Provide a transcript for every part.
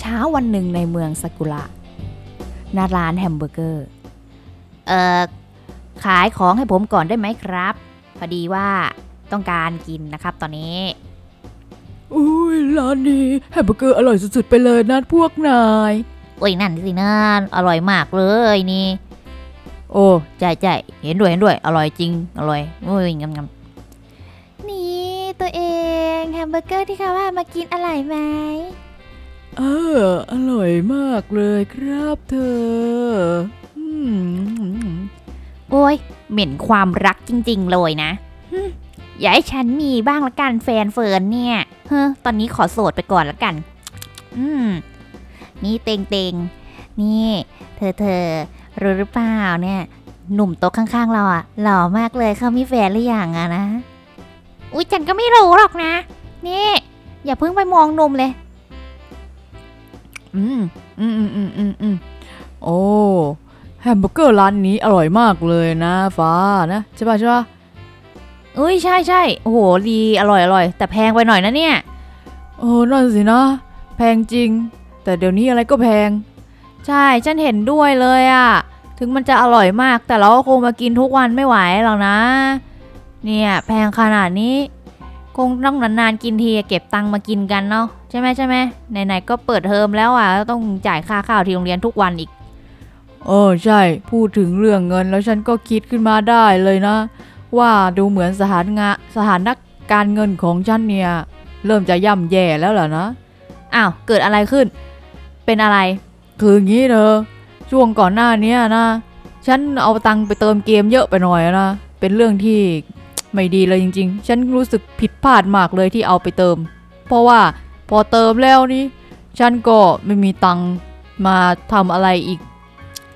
เช้าวันหนึ่งในเมืองสกุระหน้าร้านแฮมเบอร์เกอร์ เอ่อ ขายของให้ผมก่อนได้ไหมครับ พอดีว่าต้องการกินนะครับตอนนี้อุ้ยร้านนี้แฮมเบอร์เกอร์อร่อยสุดๆไปเลยนะพวกนาย โอ้ยนั่นสินะอร่อยมากเลยนี่ โอ้ใช่ใช่เห็นด้วยเห็นด้วย อร่อยจริง อร่อยโอ้ยงำงำนี่ตัวเองแฮมเบอร์เกอร์ที่เขาว่ามากินอร่อยไหม เออ อร่อยมากเลยครับเธออืมโอ้ยเหม็นความรักจริง ๆ เลยนะฮึอย่าให้ฉันมีบ้างละกันแฟนเฟิร์นเนี่ย เฮ้อตอนนี้ขอโสดไปก่อนละกัน อืม นี่เตงเตงนี่ เธอเธอรู้หรือเปล่าเนี่ย หนุ่มโต๊ะข้างๆ เราอะหล่อมากเลยเขามีแฟนหรือยังอะนะ อุ๊ยฉันก็ไม่รู้หรอกนะ นี่ อย่าเพิ่งไปมองหนุ่มเลย อืมอืมอืมอืมอืมอืมโอ้แฮมเบอร์เกอร์ร้านนี้อร่อยมากเลยนะฟ้านะใช่ป่ะใช่ป่ะอุ้ยใช่ใช่โอ้โหดีอร่อยอร่อยแต่แพงไปหน่อยนะเนี่ยโอ้นั่นสินะ แพงจริง แต่เดี๋ยวนี้อะไรก็แพง ใช่ฉันเห็นด้วยเลยอะถึงมันจะอร่อยมากแต่เราก็คงมากินทุกวันไม่ไหวหรอกนะ เนี่ยแพงขนาดนี้ คงต้องนานๆกินทีเก็บตังค์มากินกันเนาะ ใช่ไหมใช่ไหมไหนๆก็เปิดเทอมแล้วอะต้องจ่ายค่าข้าวที่โรงเรียนทุกวันอีกเออใช่ พูดถึงเรื่องเงินแล้วฉันก็คิดขึ้นมาได้เลยนะ ว่าดูเหมือนสถานงะสถานะการเงินของฉันเนี่ยเริ่มจะย่ำแย่แล้วล่ะนะอ้าวเกิดอะไรขึ้น เป็นอะไร คืองี้เธอช่วงก่อนหน้าเนี้ยนะ ฉันเอาตังค์ไปเติมเกมเยอะไปหน่อยนะ เป็นเรื่องที่ไม่ดีเลยจริง ๆ ฉันรู้สึกผิดพลาดมากเลยที่เอาไปเติม เพราะว่า พอเติมแล้วนี่ฉันก็ไม่มีตังค์มาทำอะไรอีก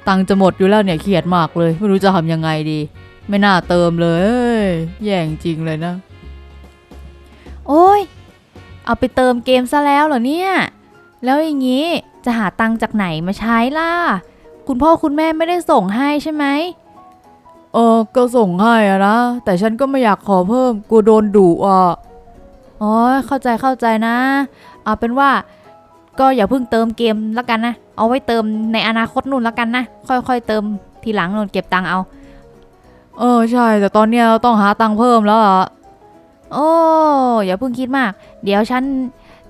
ตังค์จะหมดอยู่แล้วเนี่ยเครียดมากเลย ไม่รู้จะทำยังไงดี ไม่น่าเติมเลยเอ้ยแย่จริงเลยนะ โอ้ย เอาไปเติมเกมซะแล้วเหรอเนี่ย แล้วอย่างนี้จะหาตังค์จากไหนมาใช้ล่ะ คุณพ่อคุณแม่ไม่ได้ส่งให้ใช่ไหมเออก็ส่งให้อะนะ แต่ฉันก็ไม่อยากขอเพิ่มกลัวโดนดุอะ อ๋อเข้าใจเข้าใจนะ เอาเป็นว่าก็อย่าเพิ่งเติมเกมแล้วกันนะ เอาไว้เติมในอนาคตนู่นแล้วกันนะ ค่อยๆเติมทีหลังนู่นเก็บตังค์เอา เออใช่ แต่ตอนเนี้ยเราต้องหาตังค์เพิ่มแล้วอะโอ้อย่าเพิ่งคิดมาก เดี๋ยวฉัน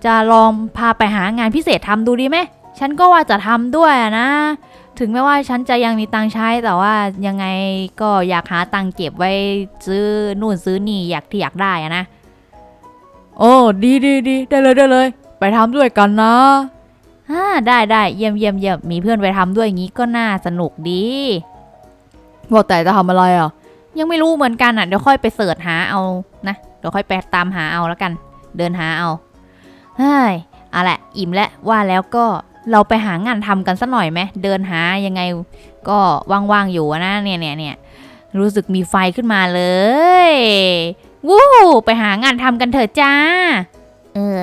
จะลองพาไปหางานพิเศษทำดูดีไหม ฉันก็ว่าจะทำด้วยอะนะ ถึงแม้ว่าฉันจะยังมีตังค์ใช้แต่ว่ายังไงก็อยากหาตังค์เก็บไว้ซื้อนู่นซื้อนี่อยากที่อยากได้อะนะ โอ้ดีดีดีได้เลยได้เลย ไปทำด้วยกันนะอ่าได้ได้เยี่ยมเยี่ยมเยี่ยมมีเพื่อนไปทำด้วยอย่างนี้ก็น่าสนุกดี ว่าแต่จะทำอะไรอะ ยังไม่รู้เหมือนกันอะเดี๋ยวค่อยไปเสิร์ชหาเอานะเดี๋ยวค่อยไปตามหาเอาแล้วกัน เดินหาเอาเฮ้ยเอาละอิ่มแล้วว่าแล้วก็เราไปหางานทำกันสัหน่อยไหมเดินหายังไงก็ว่างๆอยู่อะนะเนี่ยเนี่ยเนี่ยรู้สึกมีไฟขึ้นมาเลย วู้ไปหางานทำกันเถอะจ้า เออ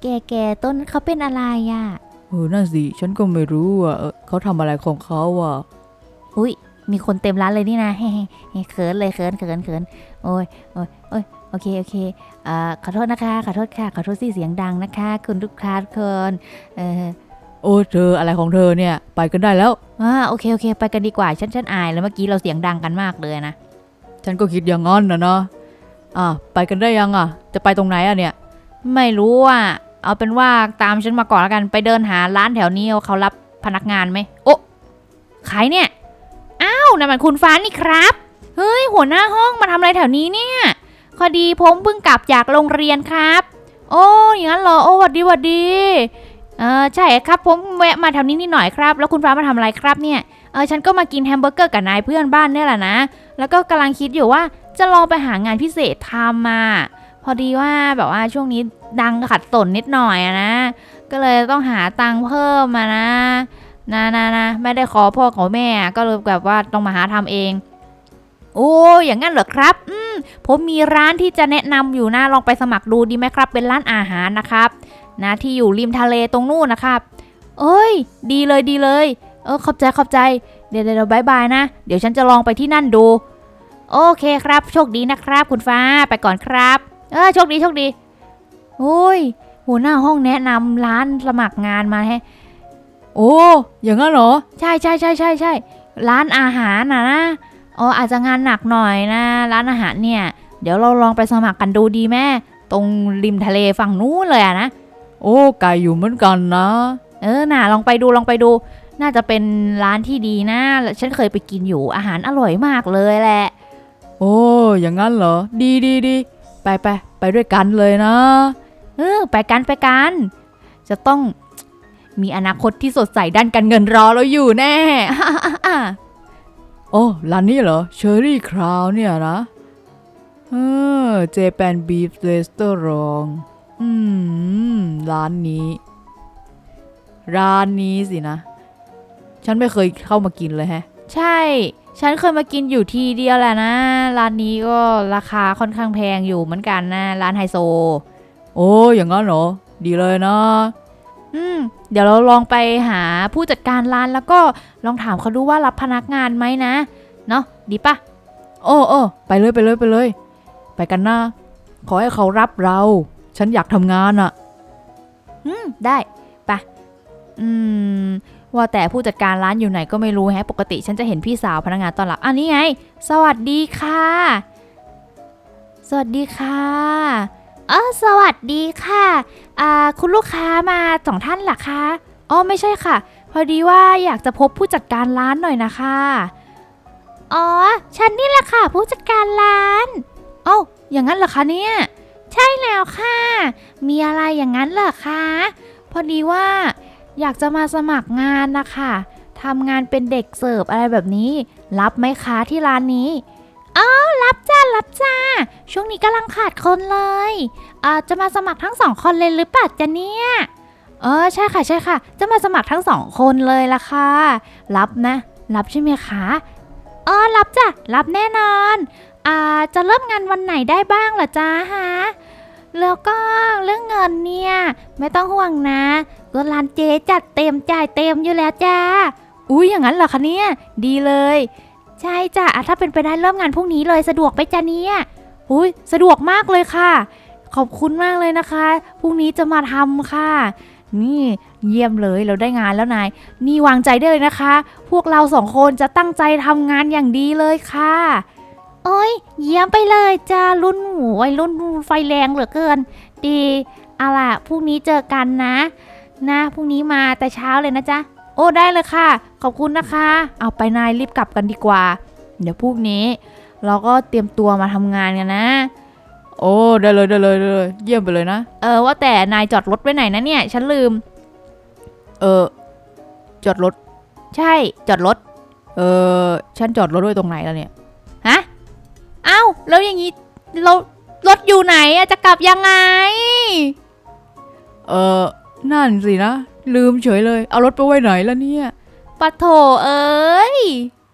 แกแกต้นเขาเป็นอะไรอะ เออนั่นสิฉันก็ไม่รู้อะเออเขาทำอะไรของเขาอะ อุ้ยมีคนเต็มร้านเลยนี่นะ เฮ้เฮ้เขินเลยเขินเขินเขินโอ้ยโอ้ยโอ้ยโอเคโอเคอ่าขอโทษนะคะ ขอโทษค่ะ ขอโทษที่เสียงดังนะคะ คุณลูกค้าทุกคนเออโอ้เธออะไรของเธอเนี่ย ไปกันได้แล้วอ่าโอเคโอเค ไปกันดีกว่าฉันฉันอายแล้วเมื่อกี้เราเสียงดังกันมากเลยนะ ฉันก็คิดอย่างนั้นนะนะ อะไปกันได้ยังอะ จะไปตรงไหนอะเนี่ย ไม่รู้อะ เอาเป็นว่าตามฉันมาก่อนแล้วกัน ไปเดินหาร้านแถวนี้เขารับพนักงานไหม โอ้ใครเนี่ย อ้าวนั่นมันคุณฟ้านี่ครับ เฮ้ย หัวหน้าห้องมาทำอะไรแถวนี้เนี่ย พอดีผมเพิ่งกลับจากโรงเรียนครับ โอ้อย่างนั้นเหรอ โอ้หวัดดีหวัดดีเออใช่ครับผมแวะมาแถวนี้นิดหน่อยครับ แล้วคุณฟ้ามาทำอะไรครับเนี่ยเออฉันก็มากินแฮมเบอร์เกอร์กับนายเพื่อนบ้านเนี่ยแหละนะ แล้วก็กำลังคิดอยู่ว่า จะลองไปหางานพิเศษทำมา พอดีว่าแบบว่าช่วงนี้ดังขัดสนนิดหน่อยอะนะ ก็เลยต้องหาตังค์เพิ่มมานะนะนะนะไม่ได้ขอพ่อขอแม่ก็เลยแบบว่าต้องมาหาทำเอง โอ้อย่างงั้นเหรอครับ อืมผมมีร้านที่จะแนะนำอยู่นะลองไปสมัครดูดีไหมครับ เป็นร้านอาหารนะครับนะที่อยู่ริมทะเลตรงนู่นนะครับเอ้ย ดีเลยดีเลย เออขอบใจขอบใจ เดี๋ยวเดี๋ยวบายบายนะ เดี๋ยวฉันจะลองไปที่นั่นดู โอเคครับ โชคดีนะครับ คุณฟ้าไปก่อนครับ เออโชคดีโชคดีโอ้ยหัวหน้าห้องแนะนำร้านสมัครงานมาแฮะโอ้อย่างนั้นเหรอ ใช่ใช่ใช่ใช่ใช่ร้านอาหารนะนะอ๋ออาจจะงานหนักหน่อยนะ ร้านอาหารเนี่ย เดี๋ยวเราลองไปสมัครกันดูดีแม่ตรงริมทะเลฝั่งนู้นเลยอะนะโอ้ไก่อยู่เหมือนกันนะ เออน่ะลองไปดูลองไปดู น่าจะเป็นร้านที่ดีนะ ฉันเคยไปกินอยู่อาหารอร่อยมากเลยแหละ โอ้ อย่างนั้นเหรอ ดีดีดีไปไปไปด้วยกันเลยนะ เออ ไปกันไปกัน จะต้องมีอนาคตที่สดใสด้านการเงินรอเราอยู่แน่ โอ้ร้านนี้เหรอ เชอรี่คราวเนี่ยนะ เออ เจแปนบีฟเรสเตอรอง อืม ร้านนี้ ร้านนี้สินะ ฉันไม่เคยเข้ามากินเลยแฮะ ใช่ ฉันเคยมากินอยู่ทีเดียวแหละนะ ร้านนี้ก็ราคาค่อนข้างแพงอยู่เหมือนกันนะ ร้านไฮโซ โอ้อย่างนั้นเหรอ ดีเลยนะอืมเดี๋ยวเราลองไปหาผู้จัดการร้านแล้วก็ลองถามเขาดูว่ารับพนักงานไหมนะ เนาะดีปะโอ้โอ้ไปเลยไปเลยไปเลย ไปกันนะ ขอให้เขารับเรา ฉันอยากทำงานอะอืม ได้ปะอืม ว่าแต่ผู้จัดการร้านอยู่ไหนก็ไม่รู้แฮะ ปกติฉันจะเห็นพี่สาวพนักงานต้อนรับอันนี้ไง สวัสดีค่ะ สวัสดีค่ะเออสวัสดีค่ะอ่าคุณลูกค้ามาสองท่านเหรอคะอ๋อไม่ใช่ค่ะ พอดีว่าอยากจะพบผู้จัดการร้านหน่อยนะคะอ๋อฉันนี่แหละค่ะ ผู้จัดการร้านเอ้าอย่างนั้นเหรอคะเนี่ยใช่แล้วค่ะ มีอะไรอย่างนั้นเหรอคะ พอดีว่า อยากจะมาสมัครงานนะคะทำงานเป็นเด็กเสิร์ฟอะไรแบบนี้ รับไหมคะที่ร้านนี้อ๋อรับจ้ารับจ้า ช่วงนี้กำลังขาดคนเลยอ่าจะมาสมัครทั้งสองคนเลยหรือเปล่าจ๊ะเนี่ยเออใช่ค่ะใช่ค่ะ จะมาสมัครทั้งสองคนเลยละค่ะ รับนะ รับใช่ไหมคะเออรับจ้ะรับแน่นอนอ่าจะเริ่มงานวันไหนได้บ้างล่ะจ้าฮะแล้วก็เรื่องเงินเนี่ย ไม่ต้องห่วงนะ ก็ร้านเจจัดเต็มจ่ายเต็มอยู่แล้วจ้า อุ้ยอย่างนั้นเหรอคะเนี่ย ดีเลย ใช่จ้ะอะถ้าเป็นไปได้เริ่มงานพรุ่งนี้เลยสะดวกไปจ้ะเนี่ยอุ้ยสะดวกมากเลยค่ะ ขอบคุณมากเลยนะคะ พรุ่งนี้จะมาทำค่ะ นี่เยี่ยมเลยเราได้งานแล้วนาย นี่วางใจได้เลยนะคะ พวกเราสองคนจะตั้งใจทำงานอย่างดีเลยค่ะ โอ้ย เยี่ยมไปเลยจ้ารุ่นหมูวัยรุ่นไฟแรงเหลือเกิน ดีเอาล่ะพรุ่งนี้เจอกันนะ นะพรุ่งนี้มาแต่เช้าเลยนะจ๊ะ โอ้ได้เลยค่ะ ขอบคุณนะคะ เอาไปนายรีบกลับกันดีกว่า เดี๋ยวพรุ่งนี้ เราก็เตรียมตัวมาทำงานกันนะ โอ้ได้เลยได้เลยได้เลย เยี่ยมไปเลยนะ เออว่าแต่นายจอดรถไว้ไหนนะเนี่ย ฉันลืม เออจอดรถ ใช่จอดรถ เออฉันจอดรถไว้ตรงไหนแล้วเนี่ยฮะเอ้าแล้วอย่างนี้เรารถอยู่ไหนอะจะกลับยังไง เออ นั่นสินะ ลืมเฉยเลย เอารถไปไว้ไหนแล้วเนี่ย ปัดโถเอ้ย